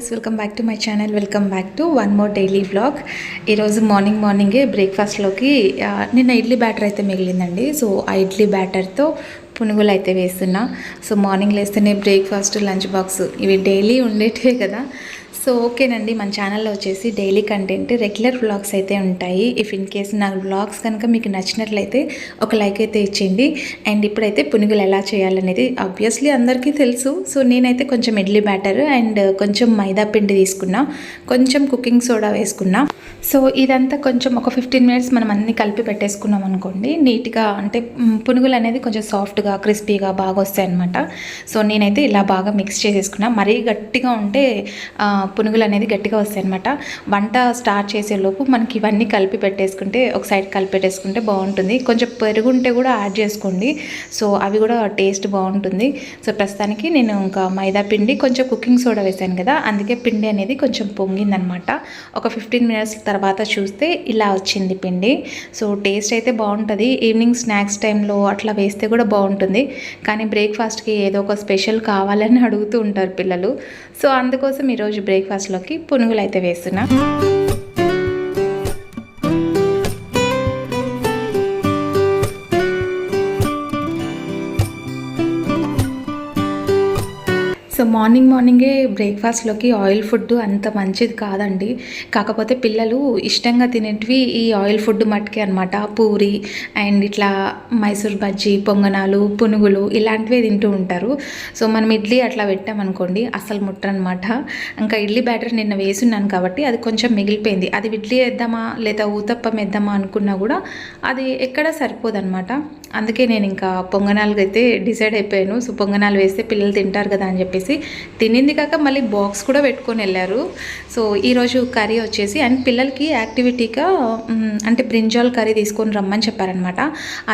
Guys welcome back to my channel welcome back to one more daily blog ఈరోజు morning మార్నింగే బ్రేక్ఫాస్ట్లోకి నిన్న idli batter అయితే మిగిలిందండి. సో ఆ ఇడ్లీ బ్యాటర్తో పునుగులు అయితే వేస్తున్నా. సో మార్నింగ్ లేస్తేనే బ్రేక్ఫాస్ట్ లంచ్ బాక్స్ ఇవి డైలీ ఉండేటివే కదా. సో ఓకేనండి మన ఛానల్లో వచ్చేసి డైలీ కంటెంట్ రెగ్యులర్ వ్లాగ్స్ అయితే ఉంటాయి. ఇఫ్ ఇన్ కేస్ నా వ్లాగ్స్ కనుక మీకు నచ్చినట్లయితే ఒక లైక్ అయితే ఇచ్చేయండి. అండ్ ఇప్పుడైతే పునుగులు ఎలా చేయాలనేది ఆబ్వియస్లీ అందరికీ తెలుసు. సో నేనైతే కొంచెం ఇడ్లీ బ్యాటర్ అండ్ కొంచెం మైదా పిండి తీసుకున్నా. కొంచెం కుకింగ్ సోడా వేసుకున్నా. సో ఇదంతా కొంచెం ఒక ఫిఫ్టీన్ మినిట్స్ మనం అన్ని కలిపి పెట్టేసుకున్నాం అనుకోండి నీట్గా అంటే పునుగులు అనేది కొంచెం సాఫ్ట్గా క్రిస్పీగా బాగా వస్తాయి అనమాట సో నేనైతే ఇలా బాగా మిక్స్ చేసేసుకున్నా. మరీ గట్టిగా ఉంటే పునుగులు అనేది గట్టిగా వస్తాయి అనమాట వంట స్టార్ట్ చేసేలోపు మనకి ఇవన్నీ కలిపి పెట్టేసుకుంటే ఒక సైడ్ కలిపి పెట్టేసుకుంటే బాగుంటుంది. కొంచెం పెరుగు ఉంటే కూడా యాడ్ చేసుకోండి. సో అవి కూడా టేస్ట్ బాగుంటుంది. సో ప్రస్తుతానికి నేను ఇంకా మైదా పిండి కొంచెం కుకింగ్ సోడా వేసాను కదా అందుకే పిండి అనేది కొంచెం పొంగిందనమాట ఒక ఫిఫ్టీన్ మినిట్స్ తర్వాత చూస్తే ఇలా వచ్చింది పిండి. సో టేస్ట్ అయితే బాగుంటుంది. ఈవినింగ్ స్నాక్స్ టైంలో అట్లా వేస్తే కూడా బాగుంటుంది. కానీ బ్రేక్ఫాస్ట్కి ఏదో ఒక స్పెషల్ కావాలని అడుగుతూ ఉంటారు పిల్లలు. సో అందుకోసం ఈరోజు బ్రేక్ఫాస్ట్లోకి పునుగులు అయితే వేస్తున్నా. సో మార్నింగ్ మార్నింగే బ్రేక్ఫాస్ట్లోకి ఆయిల్ ఫుడ్ అంత మంచిది కాదండి. కాకపోతే పిల్లలు ఇష్టంగా తినేటివి ఈ ఆయిల్ ఫుడ్ మట్టుకే అనమాట పూరి అండ్ ఇట్లా మైసూర్ బజ్జీ పొంగనాలు పునుగులు ఇలాంటివే తింటూ ఉంటారు. సో మనం ఇడ్లీ అట్లా పెట్టామనుకోండి అసలు ముట్టరనమాట ఇంకా ఇడ్లీ బ్యాటర్ నిన్న వేసున్నాను కాబట్టి అది కొంచెం మిగిలిపోయింది. అది ఇడ్లీ వేద్దామా లేదా ఊతప్పం వేద్దామా అనుకున్నా కూడా అది ఎక్కడ సరిపోదన్నమాట. అందుకే నేను ఇంకా పొంగనాలుగా అయితే డిసైడ్ అయిపోయాను. సో పొంగనాలు వేస్తే పిల్లలు తింటారు కదా అని చెప్పేసి తినింది కాక మళ్ళీ బాక్స్ కూడా పెట్టుకొని వెళ్ళారు. సో ఈరోజు కర్రీ వచ్చేసి అండ్ పిల్లలకి యాక్టివిటీగా అంటే బ్రింజాల్ కర్రీ తీసుకొని రమ్మని చెప్పారనమాట.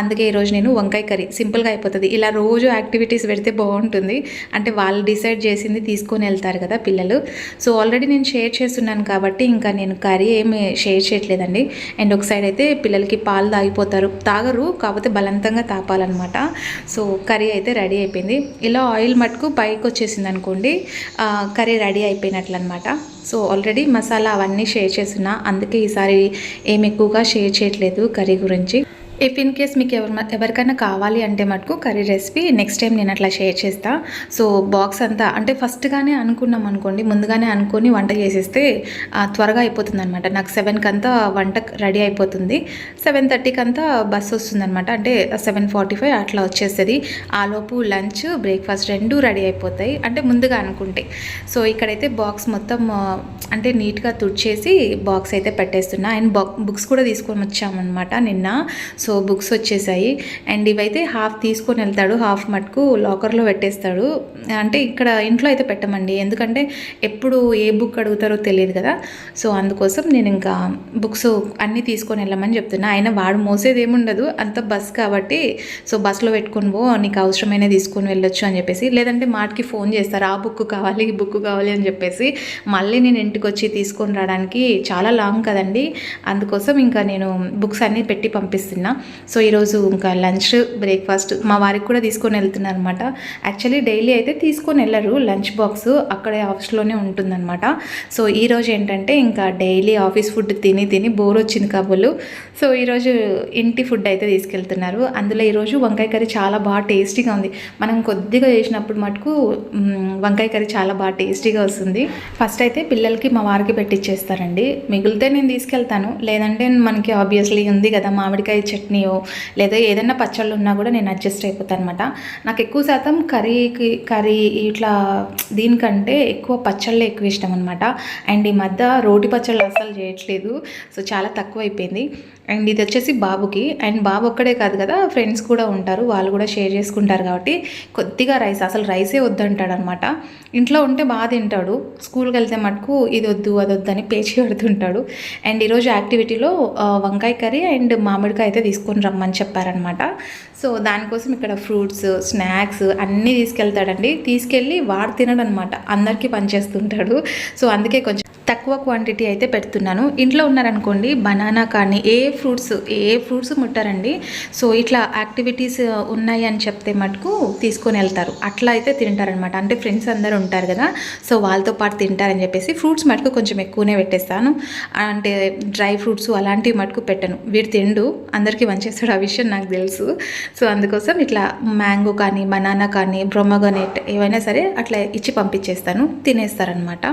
అందుకే ఈరోజు నేను వంకాయ కర్రీ సింపుల్గా అయిపోతుంది. ఇలా రోజు యాక్టివిటీస్ పెడితే బాగుంటుంది. అంటే వాళ్ళు డిసైడ్ చేసింది తీసుకొని వెళ్తారు కదా పిల్లలు. సో ఆల్రెడీ నేను షేర్ చేస్తున్నాను కాబట్టి ఇంకా నేను కర్రీ ఏమి షేర్ చేయట్లేదండి. అండ్ ఒక సైడ్ అయితే పిల్లలకి పాలు తాగిపోతారు. తాగరు కాకపోతే బలవంతంగా తాపాలన్నమాట. సో కర్రీ అయితే రెడీ అయిపోయింది. ఇలా ఆయిల్ మటుకు పైకి వచ్చేసింది అనుకోండి కర్రీ రెడీ అయిపోయినట్లు అనమాట సో ఆల్రెడీ మసాలా అవన్నీ షేర్ చేసిన అందుకే ఈసారి ఏం ఎక్కువగా షేర్ చేయట్లేదు కర్రీ గురించి. ఇఫ్ ఇన్ కేస్ మీకు ఎవరి ఎవరికైనా కావాలి అంటే మటుకు కర్రీ రెసిపీ నెక్స్ట్ టైం నేను అట్లా షేర్ చేస్తా. సో బాక్స్ అంతా అంటే ఫస్ట్గానే అనుకున్నాం అనుకోండి ముందుగానే అనుకొని వంట చేసేస్తే త్వరగా అయిపోతుంది అనమాట నాకు సెవెన్కి అంతా వంట రెడీ అయిపోతుంది. సెవెన్ థర్టీకి అంతా బస్ వస్తుందనమాట అంటే సెవెన్ ఫార్టీ ఫైవ్ అట్లా వచ్చేస్తుంది. ఆలోపు లంచ్ బ్రేక్ఫాస్ట్ రెండు రెడీ అయిపోతాయి. అంటే ముందుగా అనుకుంటే. సో ఇక్కడైతే బాక్స్ మొత్తం అంటే నీట్గా తుడిచేసి బాక్స్ అయితే పెట్టేస్తున్నా. అండ్ బుక్స్ కూడా తీసుకొని వచ్చామన్నమాట నిన్న. సో బుక్స్ వచ్చేసాయి. అండ్ ఇవైతే హాఫ్ తీసుకొని వెళ్తాడు హాఫ్ మటుకు లాకర్లో పెట్టేస్తాడు. అంటే ఇక్కడ ఇంట్లో అయితే పెట్టమండి. ఎందుకంటే ఎప్పుడు ఏ బుక్ అడుగుతారో తెలియదు కదా. సో అందుకోసం నేను ఇంకా బుక్స్ అన్నీ తీసుకొని వెళ్ళమని చెప్తున్నా. ఆయన వాడు మోసేది ఏముండదు అంత బస్ కాబట్టి సో బస్సులో పెట్టుకొని పో నీకు అవసరమైన తీసుకొని వెళ్ళొచ్చు అని చెప్పేసి. లేదంటే మాటికి ఫోన్ చేస్తారు ఆ బుక్ కావాలి ఈ బుక్ కావాలి అని చెప్పేసి. మళ్ళీ నేను ఇంటికి వచ్చి తీసుకొని రావడానికి చాలా లాంగ్ కదండి. అందుకోసం ఇంకా నేను బుక్స్ అన్నీ పెట్టి పంపిస్తున్నా. సో ఈరోజు ఇంకా లంచ్ బ్రేక్ఫాస్ట్ మా వారికి కూడా తీసుకొని వెళ్తున్నారు అనమాట యాక్చువల్లీ డైలీ అయితే తీసుకొని వెళ్ళరు లంచ్ బాక్స్ అక్కడే ఆఫీస్లోనే ఉంటుందన్నమాట. సో ఈరోజు ఏంటంటే ఇంకా డైలీ ఆఫీస్ ఫుడ్ తిని తిని బోర్ వచ్చింది కాబోలు. సో ఈరోజు ఇంటి ఫుడ్ అయితే తీసుకెళ్తున్నారు. అందులో ఈరోజు వంకాయ కర్రీ చాలా బాగా టేస్టీగా ఉంది. మనం కొద్దిగా చేసినప్పుడు మటుకు వంకాయ కర్రీ చాలా బాగా టేస్టీగా వస్తుంది. ఫస్ట్ అయితే పిల్లలకి మా వారికి పెట్టిచ్చేస్తారండి. మిగిలితే నేను తీసుకెళ్తాను. లేదంటే మనకి ఆబ్వియస్లీ ఉంది కదా మామిడికాయ చెట్టు. చట్నీయో లేదా ఏదైనా పచ్చళ్ళు ఉన్నా కూడా నేను అడ్జస్ట్ అయిపోతాను అనమాట నాకు ఎక్కువ శాతం కర్రీకి కర్రీ ఇట్లా దీనికంటే ఎక్కువ పచ్చళ్ళే ఎక్కువ ఇష్టం అనమాట అండ్ ఈ మధ్య రోటి పచ్చళ్ళు అసలు చేయట్లేదు. సో చాలా తక్కువ అయిపోయింది అండ్ ఇది వచ్చేసి బాబుకి. అండ్ బాబు ఒక్కడే కాదు కదా ఫ్రెండ్స్ కూడా ఉంటారు. వాళ్ళు కూడా షేర్ చేసుకుంటారు కాబట్టి కొద్దిగా రైస్ అసలు రైసే వద్దంటాడు అనమాట ఇంట్లో ఉంటే బాగా తింటాడు. స్కూల్కి వెళ్తే మటుకు ఇది వద్దు అది వద్దు అని పేచి పెడుతుంటాడు. అండ్ ఈరోజు యాక్టివిటీలో వంకాయ కర్రీ అండ్ మామిడికాయ అయితే తీసుకొని రమ్మని చెప్పారనమాట. సో దానికోసం ఇక్కడ ఫ్రూట్స్ స్నాక్స్ అన్నీ తీసుకెళ్తాడండి. తీసుకెళ్ళి వాడు తినడు అనమాట అందరికీ పనిచేస్తుంటాడు. సో అందుకే కొంచెం తక్కువ క్వాంటిటీ అయితే పెడుతున్నాను. ఇంట్లో ఉన్నారనుకోండి బనానా కానీ ఏ ఫ్రూట్స్ ఏ ఫ్రూట్స్ ముట్టారండి. సో ఇట్లా యాక్టివిటీస్ ఉన్నాయి అని చెప్తే మటుకు తీసుకొని వెళ్తారు. అట్లా అయితే తింటారనమాట. అంటే ఫ్రెండ్స్ అందరూ ఉంటారు కదా సో వాళ్ళతో పాటు తింటారని చెప్పేసి ఫ్రూట్స్ మటుకు కొంచెం ఎక్కువనే పెట్టేస్తాను. అంటే డ్రై ఫ్రూట్స్ అలాంటివి మటుకు పెట్టను. వీడు తిండు అందరికీ వంచేస్తాడు. ఆ విషయం నాకు తెలుసు. సో అందుకోసం ఇట్లా మ్యాంగో కానీ బనానా కానీ బ్రొమగనేట్ ఏవైనా సరే అట్లా ఇచ్చి పంపించేస్తాను. తినేస్తారనమాట.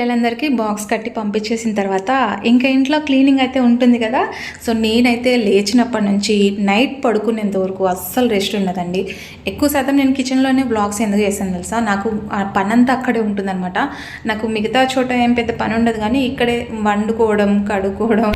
పిల్లలందరికీ బాక్స్ కట్టి పంపించేసిన తర్వాత ఇంకా ఇంట్లో క్లీనింగ్ అయితే ఉంటుంది కదా. సో నేనైతే లేచినప్పటి నుంచి నైట్ పడుకునేంత వరకు అస్సలు రెస్ట్ ఉండదండి. ఎక్కువ శాతం నేను కిచెన్లోనే బ్లాగ్స్ ఎందుకు చేశాను తెలుసా? నాకు ఆ పని అంతా అక్కడే ఉంటుందన్నమాట. నాకు మిగతా చోట ఏం పెద్ద పని ఉండదు కానీ ఇక్కడే వండుకోవడం కడుక్కోవడం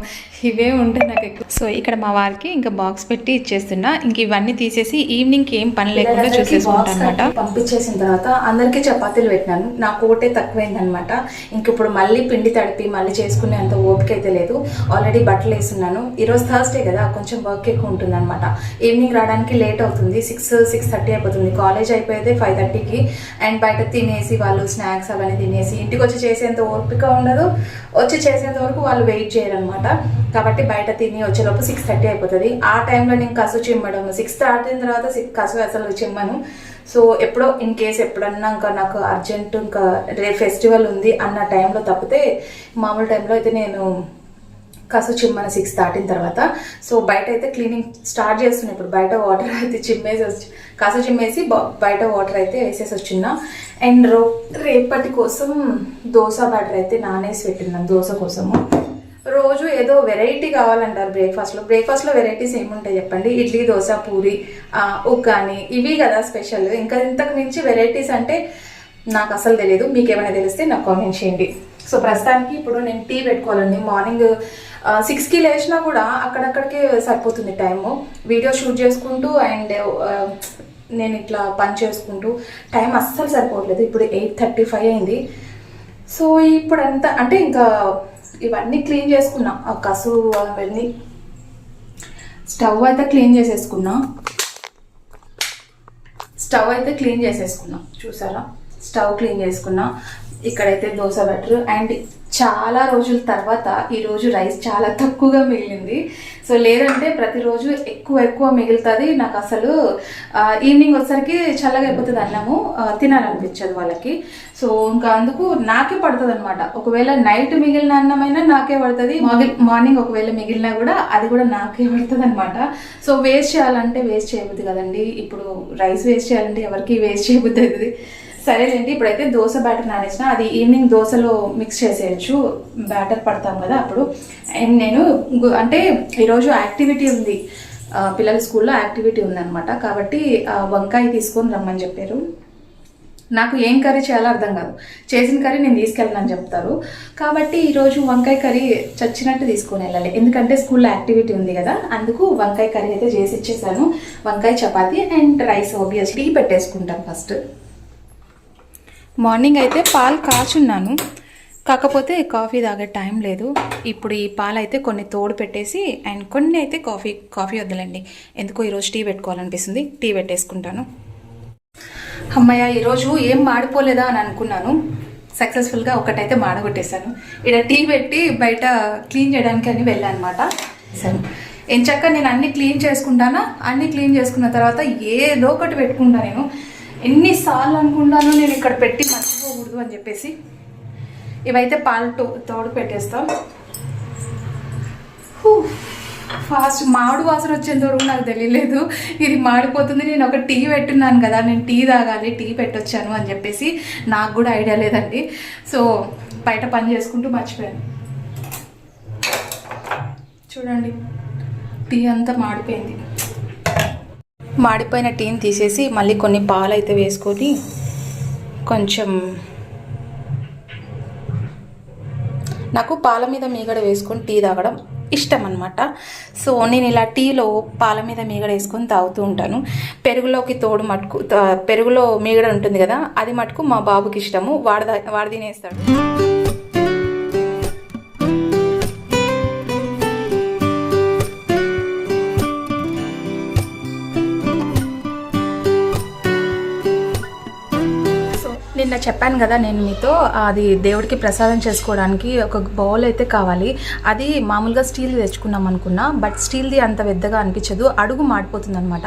ఇవే ఉంటాయి నాకు ఎక్కువ. సో ఇక్కడ మా వారికి ఇంకా బాక్స్ పెట్టి ఇచ్చేస్తున్నా. ఇంక ఇవన్నీ తీసేసి ఈవినింగ్కి ఏం పని లేకుండా చూసేసుకుంటాను అనమాట పంపించేసిన తర్వాత అందరికీ చపాతీలు పెట్టినాను. నాకు ఒకటే తక్కువైందనమాట ఇంక ఇప్పుడు మళ్ళీ పిండి తడిపి మళ్ళీ చేసుకునే అంత ఓపిక అయితే లేదు. ఆల్రెడీ బట్టలు వేస్తున్నాను ఈరోజు థర్స్డే కదా కొంచెం వర్క్ ఎక్కువ ఉంటుంది అనమాట ఈవినింగ్ రావడానికి లేట్ అవుతుంది. సిక్స్ సిక్స్ థర్టీ అయిపోతుంది. కాలేజ్ అయిపోయేది ఫైవ్ థర్టీకి అండ్ బయట తినేసి వాళ్ళు స్నాక్స్ అవన్నీ తినేసి ఇంటికి వచ్చి చేసేంత ఓపిక ఉండదు. వచ్చి చేసేంత వరకు వాళ్ళు వెయిట్ చేయరు అనమాట కాబట్టి బయట తిని వచ్చేలోపు సిక్స్ థర్టీ అయిపోతుంది. ఆ టైంలో నేను కసు చిమ్మడం. సిక్స్ దాటిన తర్వాత కసు అసలు చిమ్మను. సో ఎప్పుడో ఇన్ కేస్ ఎప్పుడన్నా ఇంకా నాకు అర్జెంట్ ఇంకా రేపు ఫెస్టివల్ ఉంది అన్న టైంలో తప్పితే మామూలు టైంలో అయితే నేను కసు చిమ్మన సిక్స్ దాటిన తర్వాత. సో బయట అయితే క్లీనింగ్ స్టార్ట్ చేస్తున్నాను ఇప్పుడు బయట వాటర్ అయితే చిమ్మేసి వచ్చి కసు చిమ్మేసి బయట వాటర్ అయితే వేసేసి వచ్చిన. అండ్ రో రేపటి కోసం దోశ బ్యాటర్ అయితే నానేసి పెట్టినాను దోశ కోసము. రోజు ఏదో వెరైటీ కావాలంటారు బ్రేక్ఫాస్ట్లో బ్రేక్ఫాస్ట్లో వెరైటీస్ ఏముంటాయి చెప్పండి? ఇడ్లీ దోశ పూరి ఆ, ఉగ్గాని ఇవి కదా స్పెషల్ ఇంకా ఇంతకు మించి వెరైటీస్ అంటే నాకు అసలు తెలియదు మీకు ఏమైనా తెలిస్తే నాకు కామెంట్ చేయండి. సో ప్రస్తుతానికి ఇప్పుడు నేను టీ పెట్టుకోవాలండి. మార్నింగ్ సిక్స్కి లేచినా కూడా అక్కడక్కడికే సరిపోతుంది టైము వీడియో షూట్ చేసుకుంటూ అండ్ నేను ఇట్లా పని చేసుకుంటూ టైం అస్సలు సరిపోవట్లేదు. ఇప్పుడు ఎయిట్ థర్టీ ఫైవ్ అయింది. సో ఇప్పుడు అంతా అంటే ఇంకా ఇవన్నీ క్లీన్ చేసుకున్నా. ఆ కసు అవన్నీ స్టవ్ అయితే క్లీన్ చేసేసుకున్నా. స్టవ్ అయితే క్లీన్ చేసేసుకున్నా. చూసారా? స్టవ్ క్లీన్ చేసుకున్నా. ఇక్కడైతే దోశ బెటర్ అండ్ చాలా రోజుల తర్వాత ఈరోజు రైస్ చాలా తక్కువగా మిగిలింది. సో లేదంటే ప్రతిరోజు ఎక్కువ ఎక్కువ మిగులుతుంది. నాకు అసలు ఈవినింగ్ వచ్చేసరికి చల్లగా అయిపోతుంది అన్నము. తినాలనిపించదు వాళ్ళకి. సో ఇంకా అందుకు నాకే పడుతుంది అనమాట ఒకవేళ నైట్ మిగిలిన అన్నమైనా నాకే పడుతుంది. మార్నింగ్ ఒకవేళ మిగిలినా కూడా అది కూడా నాకే పడుతుంది అనమాట సో వేస్ట్ చేయాలంటే వేస్ట్ చేయబుద్ది కదండి. ఇప్పుడు రైస్ వేస్ట్ చేయాలంటే ఎవరికి వేస్ట్ చేయబుద్ది అవుతుంది. సరేలేండి ఇప్పుడైతే దోశ బ్యాటర్ నానేసిన. అది ఈవినింగ్ దోశలో మిక్స్ చేసేయచ్చు. బ్యాటర్ పడతాం కదా అప్పుడు. అండ్ నేను అంటే ఈరోజు యాక్టివిటీ ఉంది. పిల్లల స్కూల్లో యాక్టివిటీ ఉందనమాట కాబట్టి వంకాయ తీసుకొని రమ్మని చెప్పారు. నాకు ఏం కర్రీ చేయాలో అర్థం కాదు. చేసిన కర్రీ నేను తీసుకెళ్ళనని చెప్తారు. కాబట్టి ఈరోజు వంకాయ కర్రీ చచ్చినట్టు తీసుకొని వెళ్ళాలి. ఎందుకంటే స్కూల్లో యాక్టివిటీ ఉంది కదా. అందుకు వంకాయ కర్రీ అయితే చేసి ఇచ్చేసాను. వంకాయ chapati and rice obviously tea పెట్టేసుకుంటాను ఫస్ట్. మార్నింగ్ అయితే పాలు కాచున్నాను. కాకపోతే కాఫీ తాగే టైం లేదు. ఇప్పుడు ఈ పాలు అయితే కొన్ని తోడు పెట్టేసి అండ్ కొన్ని అయితే కాఫీ కాఫీ వద్దులండి. ఎందుకో ఈరోజు టీ పెట్టుకోవాలనిపిస్తుంది. టీ పెట్టేసుకుంటాను. అమ్మయ్య ఈరోజు ఏం మాడిపోలేదా అని అనుకున్నాను. సక్సెస్ఫుల్గా ఒకటైతే మాడగొట్టేశాను. ఇక్కడ టీ పెట్టి బయట క్లీన్ చేయడానికి అని వెళ్ళాను అనమాట సరే. ఎంచక్క నేను అన్ని క్లీన్ చేసుకుంటానా? అన్ని క్లీన్ చేసుకున్న తర్వాత ఏదో ఒకటి పెట్టుకుంటా నేను. ఎన్నిసార్లు అనుకుంటాను నేను ఇక్కడ పెట్టి మర్చిపోకూడదు అని చెప్పేసి ఇవైతే పాలు తో తోడు పెట్టేస్తాం. ఫాస్ట్ మామిడి వాసన వచ్చేంత వరకు నాకు తెలియలేదు. ఇది మాడిపోతుంది నేను ఒక టీ పెట్టున్నాను కదా నేను టీ తాగాలి టీ పెట్టొచ్చాను అని చెప్పేసి నాకు కూడా ఐడియా లేదండి. సో బయట పని చేసుకుంటూ మర్చిపోయాను. చూడండి టీ అంతా మాడిపోయింది. మాడిపోయిన టీని తీసేసి మళ్ళీ కొన్ని పాలు అయితే వేసుకొని కొంచెం నాకు పాల మీద మీగడ వేసుకొని టీ తాగడం ఇష్టం అనమాట సో నేను ఇలా టీలో పాల మీద మీగడ వేసుకొని తాగుతూ ఉంటాను. పెరుగులోకి తోడు మటుకు పెరుగులో మీగడ ఉంటుంది కదా అది మటుకు మా బాబుకి ఇష్టము. వాడు దా- వాడు తినేస్తాడు. చెప్పాను కదా నేను మీతో అది దేవుడికి ప్రసాదం చేసుకోవడానికి ఒక బౌల్ అయితే కావాలి. అది మామూలుగా స్టీల్ తెచ్చుకున్నాం అనుకున్నా బట్ స్టీల్ది అంత పెద్దగా అనిపించదు. అడుగు మాడిపోతుంది అనమాట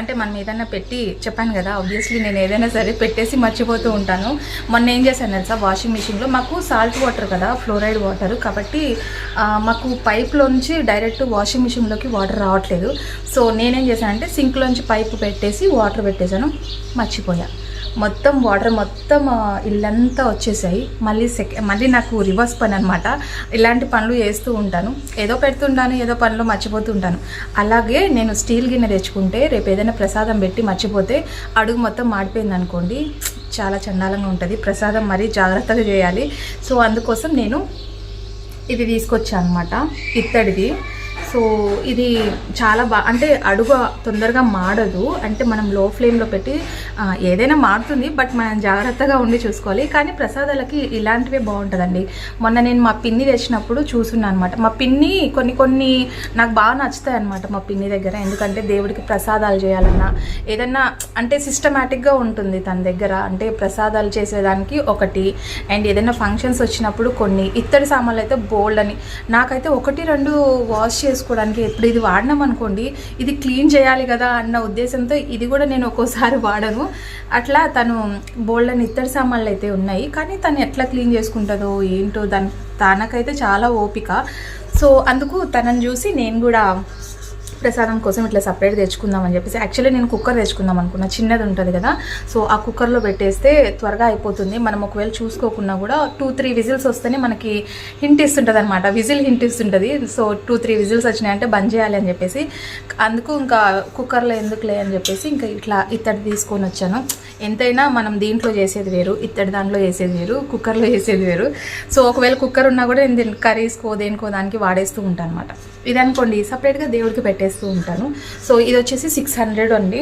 అంటే మనం ఏదైనా పెట్టి చెప్పాను కదా ఆబ్వియస్లీ నేను ఏదైనా సరే పెట్టేసి మర్చిపోతూ ఉంటాను. మొన్న ఏం చేశాను తెలుసా వాషింగ్ మిషన్లో మాకు సాల్ట్ వాటర్ కదా ఫ్లోరైడ్ వాటర్ కాబట్టి మాకు మాకు పైప్లోంచి డైరెక్ట్ వాషింగ్ మిషన్లోకి వాటర్ రావట్లేదు. సో నేనేం చేశానంటే సింక్లోంచి పైప్ పెట్టేసి వాటర్ పెట్టేశాను. మర్చిపోయా. మొత్తం వాటర్ మొత్తం ఇల్లంతా వచ్చేసాయి. మళ్ళీ సెక్ మళ్ళీ నాకు రివర్స్ పని అనమాట ఇలాంటి పనులు చేస్తూ ఉంటాను. ఏదో పెడుతుంటాను ఏదో పనులు మర్చిపోతుంటాను. అలాగే నేను స్టీల్ గిన్నె తెచ్చుకుంటే రేపు ఏదైనా ప్రసాదం పెట్టి మర్చిపోతే అడుగు మొత్తం మాడిపోయింది అనుకోండి. చాలా చండాలంగా ఉంటుంది. ప్రసాదం మరీ జాగ్రత్తగా చేయాలి. సో అందుకోసం నేను ఇది తీసుకొచ్చా అనమాట ఇత్తడిది. సో ఇది చాలా బా అంటే అడుగు తొందరగా మాడదు. అంటే మనం లో ఫ్లేమ్లో పెట్టి ఏదైనా మాడుతుంది బట్ మనం జాగ్రత్తగా ఉండి చూసుకోవాలి. కానీ ప్రసాదాలకి ఇలాంటివే బాగుంటుందండి. మొన్న నేను మా పిన్ని తెచ్చినప్పుడు చూసున్నాను అనమాట మా పిన్ని కొన్ని కొన్ని నాకు బాగా నచ్చుతాయి అనమాట మా పిన్ని దగ్గర. ఎందుకంటే దేవుడికి ప్రసాదాలు చేయాలన్నా ఏదన్నా అంటే సిస్టమేటిక్గా ఉంటుంది తన దగ్గర. అంటే ప్రసాదాలు చేసేదానికి ఒకటి అండ్ ఏదైనా ఫంక్షన్స్ వచ్చినప్పుడు కొన్ని. ఇత్తడి సామాన్లు అయితే బోల్డ్ అని. నాకైతే ఒకటి రెండు వాష్ చేసుకోవడానికి ఎప్పుడు ఇది వాడినాం అనుకోండి ఇది క్లీన్ చేయాలి కదా అన్న ఉద్దేశంతో ఇది కూడా నేను ఒక్కోసారి వాడను. అట్లా తను బోల్డ్ అని ఇత్తడి సామాన్లు అయితే ఉన్నాయి కానీ తను ఎట్లా క్లీన్ చేసుకుంటుందో ఏంటో దాని తనకైతే చాలా ఓపిక. సో అందుకు తనని చూసి నేను కూడా ప్రసాదం కోసం ఇట్లా సపరేట్ తెచ్చుకుందాం అని చెప్పేసి యాక్చువల్లీ నేను కుక్కర్ తెచ్చుకుందాం అనుకున్నా. చిన్నది ఉంటుంది కదా. సో ఆ కుక్కర్లో పెట్టేస్తే త్వరగా అయిపోతుంది. మనం ఒకవేళ చూసుకోకుండా కూడా టూ త్రీ విజిల్స్ వస్తేనే మనకి హింట్ ఇస్తుంటుంది అనమాట విజిల్ హింట్ ఇస్తుంటుంది. సో టూ త్రీ విజిల్స్ వచ్చినాయంటే బంద్ చేయాలి అని చెప్పేసి. అందుకు ఇంకా కుక్కర్లో ఎందుకులే అని చెప్పేసి ఇంకా ఇట్లా ఇత్తడి తీసుకొని వచ్చాను. ఎంతైనా మనం దీంట్లో చేసేది వేరు ఇత్తడి దాంట్లో చేసేది వేరు కుక్కర్లో చేసేది వేరు. సో ఒకవేళ కుక్కర్ ఉన్నా కూడా నేను కర్రీస్కో దేనికో దానికి వాడేస్తూ ఉంటాను అనమాట ఇది అనుకోండి సపరేట్గా దేవుడికి చేస్తూ ఉంటాను. సో ఇది వచ్చేసి సిక్స్ హండ్రెడ్ అండి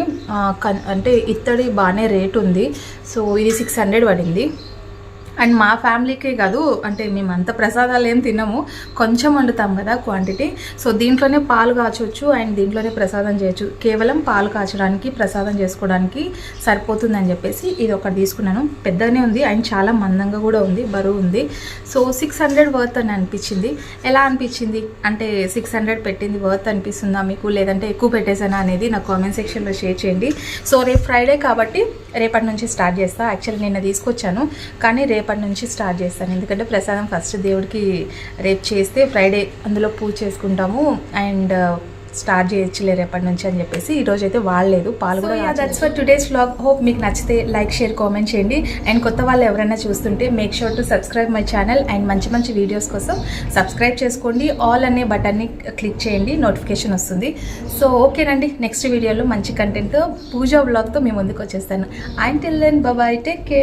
అంటే ఇత్తడి బాగానే రేట్ ఉంది. సో ఇది సిక్స్ హండ్రెడ్ పడింది. అండ్ మా ఫ్యామిలీకే కాదు అంటే మేము అంత ప్రసాదాలు ఏం తినము. కొంచెం వండుతాం కదా క్వాంటిటీ. సో దీంట్లోనే పాలు కాచవచ్చు అండ్ దీంట్లోనే ప్రసాదం చేయొచ్చు. కేవలం పాలు కాచడానికి ప్రసాదం చేసుకోవడానికి సరిపోతుందని చెప్పేసి ఇది ఒకటి తీసుకున్నాను. పెద్దగానే ఉంది అండ్ చాలా మందంగా కూడా ఉంది బరువు ఉంది. సో సిక్స్ హండ్రెడ్ వర్త్ అని అనిపించింది. ఎలా అనిపించింది? అంటే సిక్స్ హండ్రెడ్ పెట్టింది వర్త్ అనిపిస్తుందా మీకు? లేదంటే ఎక్కువ పెట్టేసానా అనేది నా కామెంట్ సెక్షన్లో షేర్ చేయండి. సో రేపు ఫ్రైడే కాబట్టి రేపటి నుంచి స్టార్ట్ చేస్తా. యాక్చువల్లీ నిన్న తీసుకొచ్చాను. కానీ రేపు రేపటి నుంచి స్టార్ట్ చేస్తాను. ఎందుకంటే ప్రసాదం ఫస్ట్ దేవుడికి రేపు చేస్తే ఫ్రైడే అందులో పూజ చేసుకుంటాము. అండ్ స్టార్ట్ చేయొచ్చులే రేపటి నుంచి అని చెప్పేసి ఈ రోజు అయితే వాడలేదు పాలు కూడా that's for today's vlog hope మీకు నచ్చితే లైక్ షేర్ కామెంట్ చేయండి. అండ్ కొత్త వాళ్ళు ఎవరైనా చూస్తుంటే make sure to subscribe my channel and మంచి మంచి వీడియోస్ కోసం సబ్స్క్రైబ్ చేసుకోండి. ఆల్ అనే బటన్ని క్లిక్ చేయండి. నోటిఫికేషన్ వస్తుంది. సో ఓకేనండి నెక్స్ట్ వీడియోలో మంచి కంటెంట్తో పూజా వ్లాగ్తో మీ ముందుకు వచ్చేస్తాను. And till then bye take care